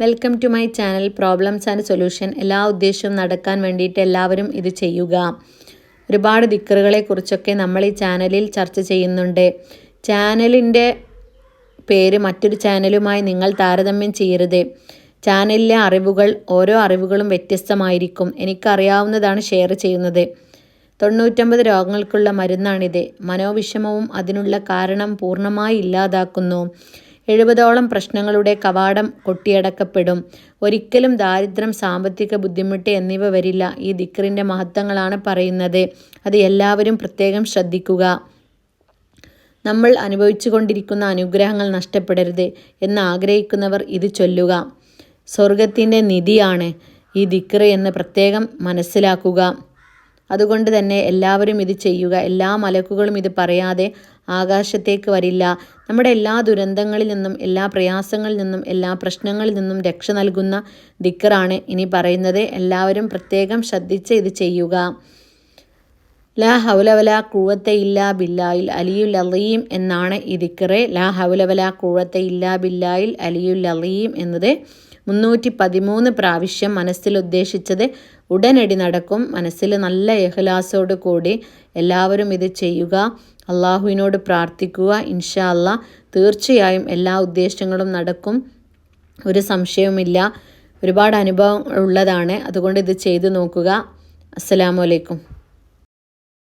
Welcome to my channel problems and solution. എല്ലാ ഉദ്ദേശവും നടക്കാൻ വേണ്ടിയിട്ട് എല്ലാവരും ഇത് ചെയ്യുക. ഒരുപാട് ദിക്കറുകളെ കുറിച്ചൊക്കെ നമ്മൾ ഈ ചാനലിൽ ചർച്ച ചെയ്യുന്നുണ്ട്. ചാനലിന്റെ പേര് മറ്റൊരു ചാനലുമായി നിങ്ങൾ താരതമ്യം ചെയ്യരുത്. ചാനലിലെ അറിവുകൾ ഓരോ അറിവുകളും വ്യത്യസ്തമായിരിക്കും. എനിക്കറിയാവുന്നതാണ് ഷെയർ ചെയ്യുന്നത്. തൊണ്ണൂറ്റൊമ്പത് രോഗങ്ങൾക്കുള്ള മരുന്നാണിത്. മനോവിഷമവും അതിനുള്ള കാരണം പൂർണമായി ഇല്ലാതാക്കുന്നു. എഴുപതോളം പ്രശ്നങ്ങളുടെ കവാടം കൊട്ടിയടക്കപ്പെടും. ഒരിക്കലും ദാരിദ്ര്യം സാമ്പത്തിക ബുദ്ധിമുട്ട് എന്നിവ വരില്ല. ഈ ദിക്റിന്റെ മഹത്വങ്ങളാണ് പറയുന്നത്. അത് എല്ലാവരും പ്രത്യേകം ശ്രദ്ധിക്കുക. നമ്മൾ അനുഭവിച്ചു കൊണ്ടിരിക്കുന്ന അനുഗ്രഹങ്ങൾ നഷ്ടപ്പെടരുത് എന്ന് ആഗ്രഹിക്കുന്നവർ ഇത് ചൊല്ലുക. സ്വർഗത്തിന്റെ നിധിയാണ് ഈ ദിക്റ് എന്ന് പ്രത്യേകം മനസ്സിലാക്കുക. അതുകൊണ്ട് തന്നെ എല്ലാവരും ഇത് ചെയ്യുക. എല്ലാ മലക്കുകളും ഇത് പറയാതെ ആകാശത്തേക്ക് വരില്ല. നമ്മുടെ എല്ലാ ദുരന്തങ്ങളിൽ നിന്നും എല്ലാ പ്രയാസങ്ങളിൽ നിന്നും എല്ലാ പ്രശ്നങ്ങളിൽ നിന്നും രക്ഷ നൽകുന്ന ദിക്കറാണ് ഇനി പറയുന്നത്. എല്ലാവരും പ്രത്യേകം ശ്രദ്ധിച്ച് ഇത് ചെയ്യുക. ലാ ഹൗലവല കൂവത്തെ ഇല്ലാ ബില്ലായിൽ അലിയുൽ അലീം എന്നാണ് ഈ ദിക്കറെ. ലാ ഹൗലവല കൂവത്തെ ഇല്ലാ ബില്ലായിൽ അലിയുൽ അലീം എന്നത് മുന്നൂറ്റി പതിമൂന്ന് പ്രാവശ്യം മനസ്സിൽ ഉദ്ദേശിച്ചത് ഉടനടി നടക്കും. മനസ്സിൽ നല്ല എഹ്ലാസോട് കൂടി എല്ലാവരും ഇത് ചെയ്യുക. അള്ളാഹുവിനോട് പ്രാർത്ഥിക്കുക. ഇൻഷാ അല്ലാ തീർച്ചയായും എല്ലാ ഉദ്ദേശങ്ങളും നടക്കും. ഒരു സംശയവുമില്ല. ഒരുപാട് അനുഭവം ഉള്ളതാണ്. അതുകൊണ്ട് ഇത് ചെയ്തു നോക്കുക. അസ്സലാമു അലൈക്കും.